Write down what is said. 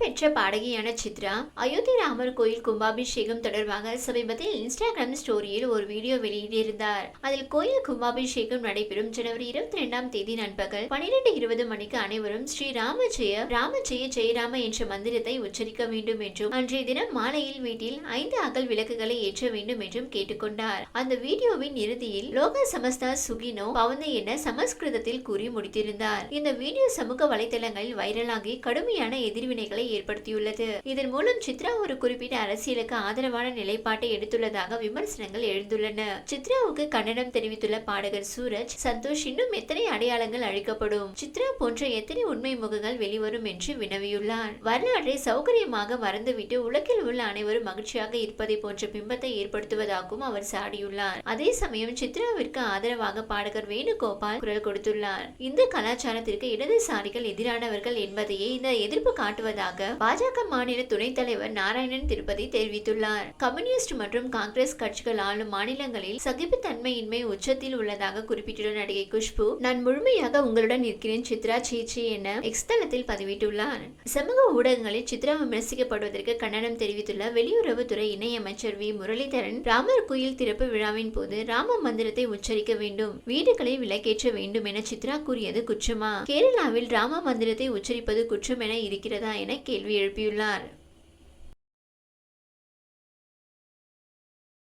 புகழ்பெற்ற பாடகியான சித்ரா அயோத்தி ராமர் கோயில் கும்பாபிஷேகம் தொடர்பாக சமீபத்தில் இன்ஸ்டாகிராம் ஸ்டோரியில் ஒரு வீடியோ வெளியிட்டிருந்தார். அதில் கோயில் கும்பாபிஷேகம் நடைபெறும் ஜனவரி இருபத்தி இரண்டாம் தேதி நண்பகல் பனிரெண்டு இருபது மணிக்கு அனைவரும் ஸ்ரீ ராம ஜெய ராம ஜெய ஜெயராம என்ற மந்திரத்தை உச்சரிக்க வேண்டும் என்றும் அன்றைய தினம் மாலையில் வீட்டில் ஐந்து அகல் விளக்குகளை ஏற்ற வேண்டும் என்றும் கேட்டுக்கொண்டார். அந்த வீடியோவின் இறுதியில் லோக சமஸ்தா சுகினோ பவந்து என சமஸ்கிருதத்தில் கூறி முடித்திருந்தார். இந்த வீடியோ சமூக வலைதளங்களில் வைரலாகி கடுமையான எதிர்வினைகளை ஏற்படுத்தியுள்ளது. இதன் மூலம் சித்ரா ஒரு குறிப்பிட்ட அரசியலுக்கு ஆதரவான நிலைப்பாட்டை எடுத்துள்ளதாக விமர்சனங்கள் எழுந்துள்ளன. சித்ராவுக்கு கண்டனம் தெரிவித்துள்ள பாடகர் சூரஜ் சந்தோஷ் இன்னும் எத்தனை அடையாளங்கள் அழிக்கப்படும்? சித்ரா போன்ற எத்தனை உண்மை முகங்கள் வெளிவரும் என்று வினவியுள்ளார். வரலாற்றை சௌகரியமாக மறந்துவிட்டு உலகில் உள்ள அனைவரும் மகிழ்ச்சியாக இருப்பதை போன்ற பிம்பத்தை ஏற்படுத்துவதாகவும் அவர் சாடியுள்ளார். அதே சமயம் சித்ராவிற்கு ஆதரவாக பாடகர் வேணுகோபால் குரல் கொடுத்துள்ளார். இந்த கலாச்சாரத்திற்கு இடதுசாரிகள் எதிரானவர்கள் என்பதையே இந்த எதிர்ப்பு காட்டுவதாக இருப்பதாக பாஜக மாநில துணைத் தலைவர் நாராயணன் திருப்பதி தெரிவித்துள்ளார். கம்யூனிஸ்ட் மற்றும் காங்கிரஸ் கட்சிகள் ஆளும் மாநிலங்களில் சகிப்புத்தன்மையின்மை உச்சத்தில் உள்ளதாக குறிப்பிட்டுள்ள நடிகை குஷ்பு நான் முழுமையாக உங்களுடன் இருக்கிறேன் சித்ரா சீச்சி என எக்ஸ் தளத்தில் பதிவிட்டுள்ளார். சமூக ஊடகங்களில் சித்ரா விமர்சிக்கப்படுவதற்கு கண்டனம் தெரிவித்துள்ள வெளியுறவுத்துறை இணையமைச்சர் வி. முரளிதரன் ராமர் கோயில் திறப்பு விழாவின் போது ராம மந்திரத்தை உச்சரிக்க வேண்டும் வீடுகளை விலக்கேற்ற வேண்டும் என சித்ரா கூறியது குற்றமா? கேரளாவில் ராம மந்திரத்தை உச்சரிப்பது குற்றம் என இருக்கிறதா என கேள்வி எழுப்பியுள்ளார்.